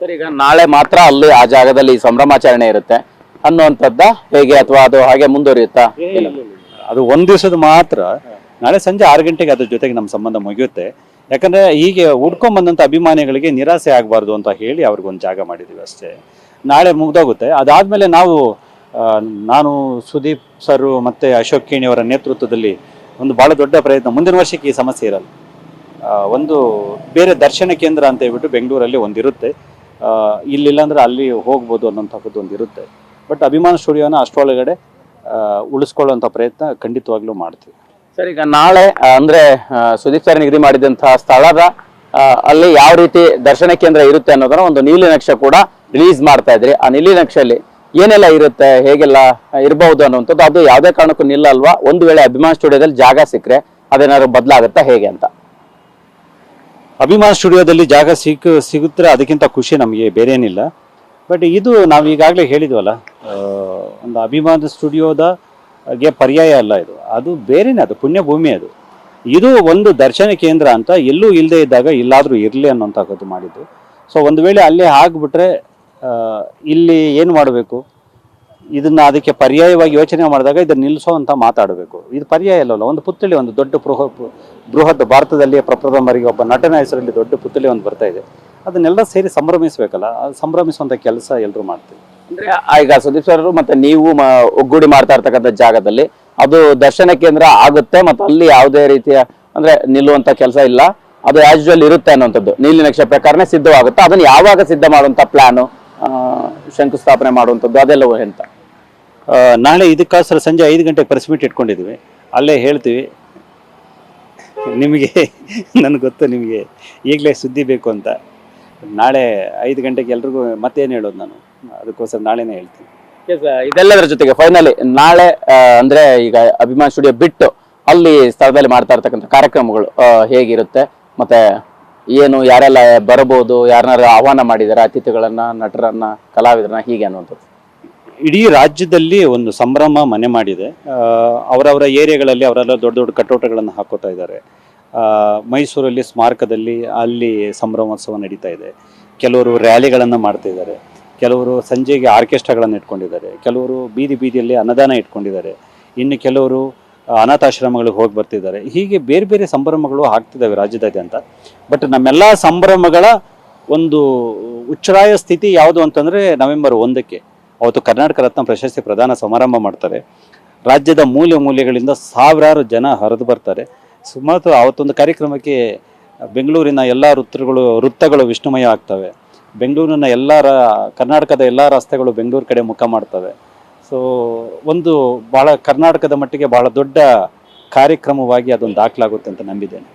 Sir ಈಗ ನಾಳೆ ಮಾತ್ರ ಅಲ್ಲಿ ಆ ಜಾಗದಲ್ಲಿ ಸಂಭ್ರಮಾಚರಣೆ ಇರುತ್ತೆ. ಅನ್ನುವಂಥದ್ದ ಹೇಗೆ ಅಥವಾ ಅದು ಹಾಗೆ ಮುಂದುವರಿಯುತ್ತಾ? ಅದು ಒಂದ್ ದಿವಸದ ಮಾತ್ರ. ನಾಳೆ ಸಂಜೆ ಆರು ಗಂಟೆಗೆ ಅದ್ರ ಜೊತೆಗೆ ನಮ್ಮ ಸಂಬಂಧ ಮುಗಿಯುತ್ತೆ. ಯಾಕಂದ್ರೆ ಹೀಗೆ ಹುಡ್ಕೊಂಡ್ ಬಂದಂತ ಅಭಿಮಾನಿಗಳಿಗೆ ನಿರಾಸೆ ಆಗಬಾರ್ದು ಅಂತ ಹೇಳಿ ಅವ್ರಿಗೊಂದು ಜಾಗ ಮಾಡಿದೀವಿ ಅಷ್ಟೇ. ನಾಳೆ ಮುಗ್ದೋಗುತ್ತೆ. ಅದಾದ್ಮೇಲೆ ನಾವು ಆ, ನಾನು ಸುದೀಪ್ ಸರ್ ಮತ್ತೆ ಅಶೋಕ್ ಕೇಣಿ ಅವರ ನೇತೃತ್ವದಲ್ಲಿ ಒಂದು ಬಹಳ ದೊಡ್ಡ ಪ್ರಯತ್ನ. ಮುಂದಿನ ವರ್ಷಕ್ಕೆ ಈ ಸಮಸ್ಯೆ ಇರಲ್ಲ. ಆ, ಒಂದು ಬೇರೆ ದರ್ಶನ ಕೇಂದ್ರ ಅಂತ ಹೇಳ್ಬಿಟ್ಟು ಬೆಂಗಳೂರಲ್ಲಿ ಒಂದಿರುತ್ತೆ. ಇಲ್ಲಿಲ್ಲ ಅಂದರೆ ಅಲ್ಲಿ ಹೋಗ್ಬೋದು ಅನ್ನೋಂಥದ್ದು ಒಂದು ಇರುತ್ತೆ. ಬಟ್ ಅಭಿಮಾನ ಸ್ಟುಡಿಯೋನ ಅಷ್ಟರೊಳಗಡೆ ಉಳಿಸ್ಕೊಳ್ಳೋಂಥ ಪ್ರಯತ್ನ ಖಂಡಿತವಾಗ್ಲೂ ಮಾಡ್ತೀವಿ. ಸರ್, ಈಗ ನಾಳೆ ಅಂದರೆ ಸುದೀಪ್ ಸರ್ ನಿಗದಿ ಮಾಡಿದಂಥ ಸ್ಥಳದ ಅಲ್ಲಿ ಯಾವ ರೀತಿ ದರ್ಶನ ಕೇಂದ್ರ ಇರುತ್ತೆ ಅನ್ನೋದನ್ನ ಒಂದು ನೀಲಿ ನಕ್ಷೆ ಕೂಡ ರಿಲೀಸ್ ಮಾಡ್ತಾ ಇದ್ರಿ. ಆ ನೀಲಿ ನಕ್ಷೆಯಲ್ಲಿ ಏನೆಲ್ಲ ಇರುತ್ತೆ, ಹೇಗೆಲ್ಲ ಇರಬಹುದು ಅನ್ನುವಂಥದ್ದು, ಅದು ಯಾವುದೇ ಕಾರಣಕ್ಕೂ ನಿಲ್ಲಲ್ವಾ? ಒಂದು ವೇಳೆ ಅಭಿಮಾನ್ ಸ್ಟುಡಿಯೋದಲ್ಲಿ ಜಾಗ ಸಿಕ್ಕರೆ ಅದೇನಾದ್ರು ಬದಲಾಗುತ್ತಾ ಹೇಗೆ ಅಂತ? ಅಭಿಮಾನ ಸ್ಟುಡಿಯೋದಲ್ಲಿ ಜಾಗ ಸಿಕ್ಕ ಸಿಗುತ್ತೆ ಅದಕ್ಕಿಂತ ಖುಷಿ ನಮಗೆ ಬೇರೆ ಏನಿಲ್ಲ ಬಟ್ ಇದು ನಾವು ಈಗಾಗಲೇ ಹೇಳಿದ್ವಲ್ಲ ಒಂದು ಅಭಿಮಾನ ಸ್ಟುಡಿಯೋದ ಗೆ ಪರ್ಯಾಯ ಅಲ್ಲ ಇದು. ಅದು ಬೇರೆನೇ, ಅದು ಪುಣ್ಯಭೂಮಿ ಅದು. ಇದು ಒಂದು ದರ್ಶನ ಕೇಂದ್ರ ಅಂತ ಎಲ್ಲೂ ಇಲ್ಲದೆ ಇದ್ದಾಗ ಇಲ್ಲಾದರೂ ಇರಲಿ ಅನ್ನೋಂಥದ್ದು ಮಾಡಿದ್ದು. ಸೊ ಒಂದು ವೇಳೆ ಅಲ್ಲೇ ಆಗಿಬಿಟ್ರೆ ಇಲ್ಲಿ ಏನು ಮಾಡಬೇಕು? ಇದನ್ನ ಅದಕ್ಕೆ ಪರ್ಯಾಯವಾಗಿ ಯೋಚನೆ ಮಾಡಿದಾಗ ಇದನ್ನ ನಿಲ್ಲಿಸೋವಂತ ಮಾತಾಡಬೇಕು. ಇದು ಪರ್ಯಾಯ ಅಲ್ಲ ಒಂದು ಪುತ್ಥಳಿ, ಒಂದು ದೊಡ್ಡ ಬೃಹ ಬೃಹತ್ ಭಾರತದಲ್ಲಿ ಪ್ರಪ್ರಥಮರಿಗೆ ಒಬ್ಬ ನಟನ ಹೆಸರಲ್ಲಿ ದೊಡ್ಡ ಪುತ್ಥಳಿ ಒಂದು ಬರ್ತಾ ಇದೆ. ಅದನ್ನೆಲ್ಲ ಸೇರಿ ಸಂಭ್ರಮಿಸಬೇಕಲ್ಲ ಸಂಭ್ರಮಿಸುವಂತ ಕೆಲಸ ಎಲ್ಲರೂ ಮಾಡ್ತೀವಿ. ಅಂದ್ರೆ ಈಗ ಸುದೀಪ್ ಸರ್ ಮತ್ತೆ ನೀವು ಒಗ್ಗೂಡಿ ಮಾಡ್ತಾ ಇರ್ತಕ್ಕಂಥ ಜಾಗದಲ್ಲಿ ಅದು ದರ್ಶನ ಕೇಂದ್ರ ಆಗುತ್ತೆ ಮತ್ತೆ ಅಲ್ಲಿ ಯಾವುದೇ ರೀತಿಯ ಅಂದ್ರೆ ನಿಲ್ಲುವಂತ ಕೆಲಸ ಇಲ್ಲ. ಅದು ಯೂಶುವಲ್ ಇರುತ್ತೆ ಅನ್ನುವಂಥದ್ದು. ನೀಲಿ ನಕ್ಷೆ ಪ್ರಕಾರನೇ ಸಿದ್ಧವಾಗುತ್ತೆ. ಅದನ್ನ ಯಾವಾಗ ಸಿದ್ಧ ಮಾಡುವಂತ ಪ್ಲಾನು ಶಂಕುಸ್ಥಾಪನೆ ಮಾಡುವಂಥದ್ದು ಅದೆಲ್ಲವೂ ಎಂತ. ನಾಳೆ ಇದಕ್ಕೋಸ್ಕರ ಸಂಜೆ ಐದು ಗಂಟೆಗೆ ಪ್ರೆಸ್ ಮೀಟ್ ಇಟ್ಕೊಂಡಿದ್ವಿ. ಅಲ್ಲೇ ಹೇಳ್ತೀವಿ. ನಿಮಗೆ, ನನಗೆ ಗೊತ್ತು ನಿಮಗೆ, ಈಗಲೇ ಸುದ್ದಿ ಬೇಕು ಅಂತ. ನಾಳೆ ಐದು ಗಂಟೆಗೆ ಎಲ್ರಿಗೂ ಮತ್ತೇನು ಹೇಳೋದು ನಾನು? ಅದಕ್ಕೋಸ್ಕರ ನಾಳೆನೇ ಹೇಳ್ತೀನಿ. ಇದೆಲ್ಲದರ ಜೊತೆಗೆ ಫೈನಲಿ ನಾಳೆ ಅಂದ್ರೆ ಈಗ ಅಭಿಮಾನ್ ಸ್ಟುಡಿಯೋ ಬಿಟ್ಟು ಅಲ್ಲಿ ಸ್ಥಳದಲ್ಲಿ ಮಾಡ್ತಾ ಇರ್ತಕ್ಕಂಥ ಕಾರ್ಯಕ್ರಮಗಳು ಹೇಗಿರುತ್ತೆ? ಮತ್ತೆ ಏನು, ಯಾರೆಲ್ಲ ಬರಬಹುದು ಯಾರನ್ನಾರು ಆಹ್ವಾನ ಮಾಡಿದಾರೆ, ಅತಿಥಿಗಳನ್ನ, ನಟರನ್ನ, ಕಲಾವಿದರನ್ನ, ಹೀಗೆ ಅನ್ನುವಂಥದ್ದು. ಇಡೀ ರಾಜ್ಯದಲ್ಲಿ ಒಂದು ಸಂಭ್ರಮ ಮನೆ ಮಾಡಿದೆ. ಅವರವರ ಏರಿಯಾಗಳಲ್ಲಿ ಅವರೆಲ್ಲ ದೊಡ್ಡ ದೊಡ್ಡ ಕಟ್ಟೋಟಗಳನ್ನು ಹಾಕೋತಾ ಇದ್ದಾರೆ. ಮೈಸೂರಲ್ಲಿ ಸ್ಮಾರಕದಲ್ಲಿ ಅಲ್ಲಿ ಸಂಭ್ರಮೋತ್ಸವ ನಡೀತಾ ಇದೆ. ಕೆಲವರು ರ್ಯಾಲಿಗಳನ್ನು ಮಾಡ್ತಾ ಇದ್ದಾರೆ. ಕೆಲವರು ಸಂಜೆಗೆ ಆರ್ಕೆಸ್ಟ್ರಾಗಳನ್ನು ಇಟ್ಕೊಂಡಿದ್ದಾರೆ. ಕೆಲವರು ಬೀದಿ ಬೀದಿಯಲ್ಲಿ ಅನ್ನದಾನ ಇಟ್ಕೊಂಡಿದ್ದಾರೆ. ಇನ್ನು ಕೆಲವರು ಅನಾಥಾಶ್ರಮಗಳಿಗೆ ಹೋಗಿ ಬರ್ತಿದ್ದಾರೆ. ಹೀಗೆ ಬೇರೆ ಬೇರೆ ಸಂಭ್ರಮಗಳು ಆಗ್ತಿದ್ದಾವೆ ರಾಜ್ಯದಾದ್ಯಂತ. ಬಟ್ ನಮ್ಮೆಲ್ಲ ಸಂಭ್ರಮಗಳ ಒಂದು ಉಚ್ಚರಾಯ ಸ್ಥಿತಿ ಯಾವುದು ಅಂತಂದರೆ ನವೆಂಬರ್ ಒಂದಕ್ಕೆ. ಅವತ್ತು ಕರ್ನಾಟಕ ರತ್ನ ಪ್ರಶಸ್ತಿ ಪ್ರದಾನ ಸಮಾರಂಭ ಮಾಡ್ತಾರೆ. ರಾಜ್ಯದ ಮೂಲೆ ಮೂಲೆಗಳಿಂದ ಸಾವಿರಾರು ಜನ ಹರಿದು ಬರ್ತಾರೆ. ಸುಮಾರು ಅವತ್ತೊಂದು ಕಾರ್ಯಕ್ರಮಕ್ಕೆ ಬೆಂಗಳೂರಿನ ಎಲ್ಲ ವೃತ್ತಗಳು ವೃತ್ತಗಳು ವಿಷ್ಣುಮಯ ಆಗ್ತವೆ. ಬೆಂಗಳೂರಿನ ಎಲ್ಲ ಕರ್ನಾಟಕದ ಎಲ್ಲ ರಸ್ತೆಗಳು ಬೆಂಗಳೂರು ಕಡೆ ಮುಖ ಮಾಡ್ತವೆ. ಸೊ ಒಂದು ಭಾಳ ಕರ್ನಾಟಕದ ಮಟ್ಟಿಗೆ ಭಾಳ ದೊಡ್ಡ ಕಾರ್ಯಕ್ರಮವಾಗಿ ಅದೊಂದು ದಾಖಲಾಗುತ್ತೆ ಅಂತ ನಂಬಿದ್ದೇನೆ.